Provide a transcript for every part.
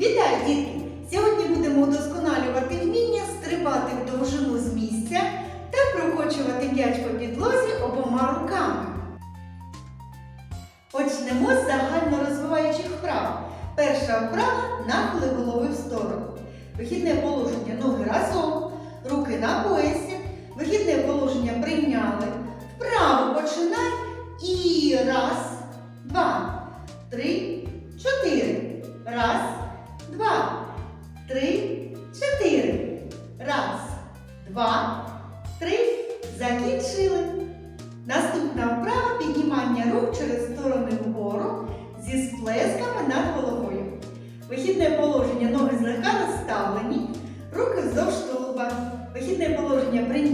Вітаю, дітки! Сьогодні будемо удосконалювати вміння стрибати в довжину з місця та прокочувати м'яч по підлозі обома руками. Почнемо з загально розвиваючих вправ. Перша вправа нахили голови в сторону. Вихідне положення ноги разом, руки на поясі. Вихідне положення прийняли. Вправо починай і раз, два, три, чотири. Раз, два, три, чотири. Раз, два, три. Закінчили. Наступна вправа піднімання рук через сторони вгору зі сплесками над головою. Вихідне положення ноги злегка розставлені, руки вздовж тулуба. Вихідне положення прийняли.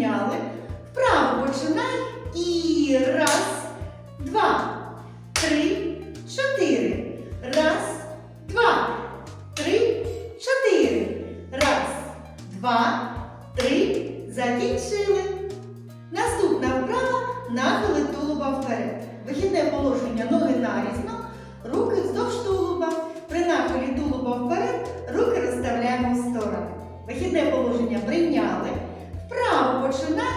Закінчили. Наступна вправа нахили тулуба вперед. Вихідне положення ноги нарізно, руки вздовж тулуба. При нахилі тулуба вперед руки розставляємо в сторони. Вихідне положення прийняли. Вправо починай.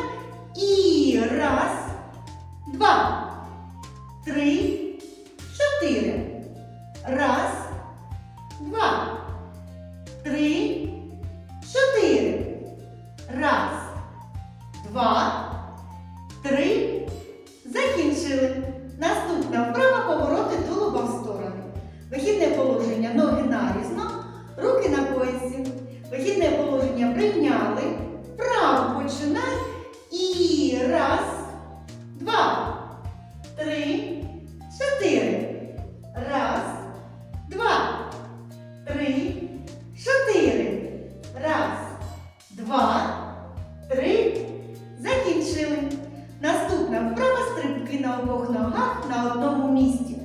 І раз, два, три, Наступна вправа стрибки на обох ногах на одному місці.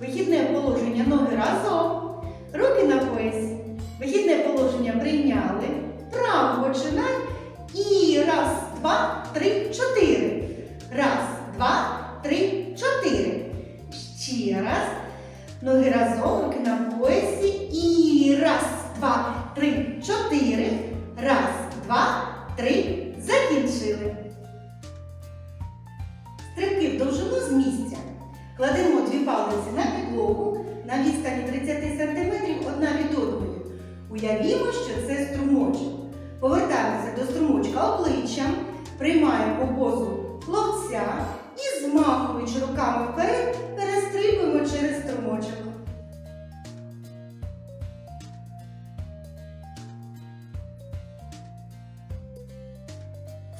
Вихідне положення ноги разом. Руки на поясі. Вихідне положення прийняли. Право починай. І раз, два, три, чотири. Раз, два, три, чотири. Ще раз. Ноги разом, руки на поясі. І раз, два, три, чотири. Раз, Кладемо дві палиці на підлогу на відстані 30 см одна від одної. Уявімо, що це струмочок. Повертаємося до струмочка обличчям, приймаємо позу хлопця і, змахуючи руками вперед, перестрибуємо через струмочок.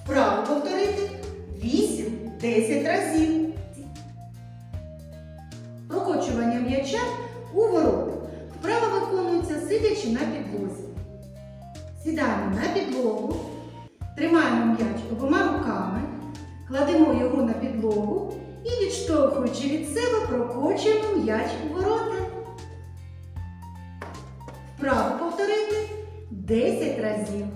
Вправо повторити 8-10 разів. М'яча у ворота. Вправа виконується сидячи на підлозі. Сідаємо на підлогу, тримаємо м'яч обома руками, кладемо його на підлогу і, відштовхуючи від себе, прокочуємо м'яч у ворота. Вправо повторити 10 разів.